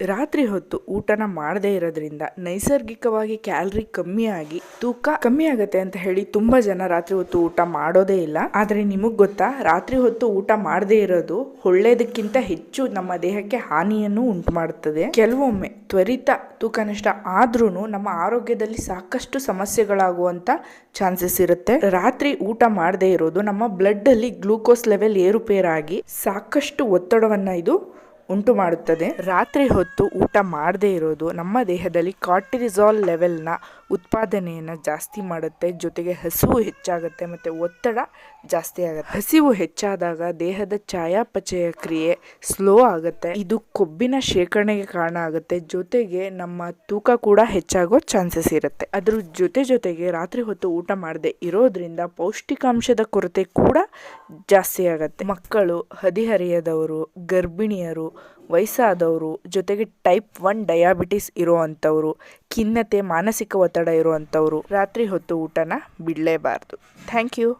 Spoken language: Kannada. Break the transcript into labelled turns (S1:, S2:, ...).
S1: ರಾತ್ರಿ ಹೊತ್ತು ಊಟನ ಮಾಡದೇ ಇರೋದ್ರಿಂದ ನೈಸರ್ಗಿಕವಾಗಿ ಕ್ಯಾಲರಿ ಕಮ್ಮಿಯಾಗಿ ತೂಕ ಕಮ್ಮಿ ಆಗುತ್ತೆ ಅಂತ ಹೇಳಿ ತುಂಬಾ ಜನ ರಾತ್ರಿ ಹೊತ್ತು ಊಟ ಮಾಡೋದೇ ಇಲ್ಲ. ಆದರೆ ನಿಮಗೆ ಗೊತ್ತಾ? ರಾತ್ರಿ ಹೊತ್ತು ಊಟ ಮಾಡದೇ ಇರೋದು ಒಳ್ಳೇದಕ್ಕಿಂತ ಹೆಚ್ಚು ನಮ್ಮ ದೇಹಕ್ಕೆ ಹಾನಿಯನ್ನು ಉಂಟು ಮಾಡುತ್ತದೆ ಕೆಲವೊಮ್ಮೆ ತ್ವರಿತ ತೂಕ ನಷ್ಟ ಆದ್ರೂ ನಮ್ಮ ಆರೋಗ್ಯದಲ್ಲಿ ಸಾಕಷ್ಟು ಸಮಸ್ಯೆಗಳಾಗುವಂತ ಚಾನ್ಸಸ್ ಇರುತ್ತೆ. ರಾತ್ರಿ ಊಟ ಮಾಡದೇ ಇರೋದು ನಮ್ಮ ಬ್ಲಡ್ ಅಲ್ಲಿ ಗ್ಲೂಕೋಸ್ ಲೆವೆಲ್ ಏರುಪೇರಾಗಿ ಸಾಕಷ್ಟು ಒತ್ತಡವನ್ನ ಇದು ಉಂಟು ಮಾಡುತ್ತದೆ. ರಾತ್ರಿ ಹೊತ್ತು ಊಟ ಮಾಡದೇ ಇರೋದು ನಮ್ಮ ದೇಹದಲ್ಲಿ ಕಾರ್ಟಿರಿಸಾಲ್ ಲೆವೆಲ್ನ ಉತ್ಪಾದನೆಯನ್ನು ಜಾಸ್ತಿ ಮಾಡುತ್ತೆ, ಜೊತೆಗೆ ಹಸಿವು ಹೆಚ್ಚಾಗುತ್ತೆ ಮತ್ತು ಒತ್ತಡ ಜಾಸ್ತಿ ಆಗುತ್ತೆ. ಹಸಿವು ಹೆಚ್ಚಾದಾಗ ದೇಹದ ಚಯಾಪಚಯ ಕ್ರಿಯೆ ಸ್ಲೋ ಆಗುತ್ತೆ. ಇದು ಕೊಬ್ಬಿನ ಶೇಖರಣೆಗೆ ಕಾರಣ ಆಗುತ್ತೆ, ಜೊತೆಗೆ ನಮ್ಮ ತೂಕ ಕೂಡ ಹೆಚ್ಚಾಗೋ ಚಾನ್ಸಸ್ ಇರುತ್ತೆ. ಅದ್ರ ಜೊತೆ ಜೊತೆಗೆ ರಾತ್ರಿ ಹೊತ್ತು ಊಟ ಮಾಡದೆ ಇರೋದ್ರಿಂದ ಪೌಷ್ಟಿಕಾಂಶದ ಕೊರತೆ ಕೂಡ ಜಾಸ್ತಿ ಆಗುತ್ತೆ. ಮಕ್ಕಳು, ಹದಿಹರೆಯದವರು, ಗರ್ಭಿಣಿಯರು ವಯಸ್ಸಾದವರು ಜೊತೆಗೆ ಟೈಪ್ ಒನ್ ಡಯಾಬಿಟಿಸ್ ಇರುವಂಥವ್ರು, ಖಿನ್ನತೆ, ಮಾನಸಿಕ ಒತ್ತಡ ಇರುವಂಥವ್ರು, ರಾತ್ರಿ ಹೊತ್ತು ಊಟನ ಬಿಡಲೇಬಾರ್ದು. Thank you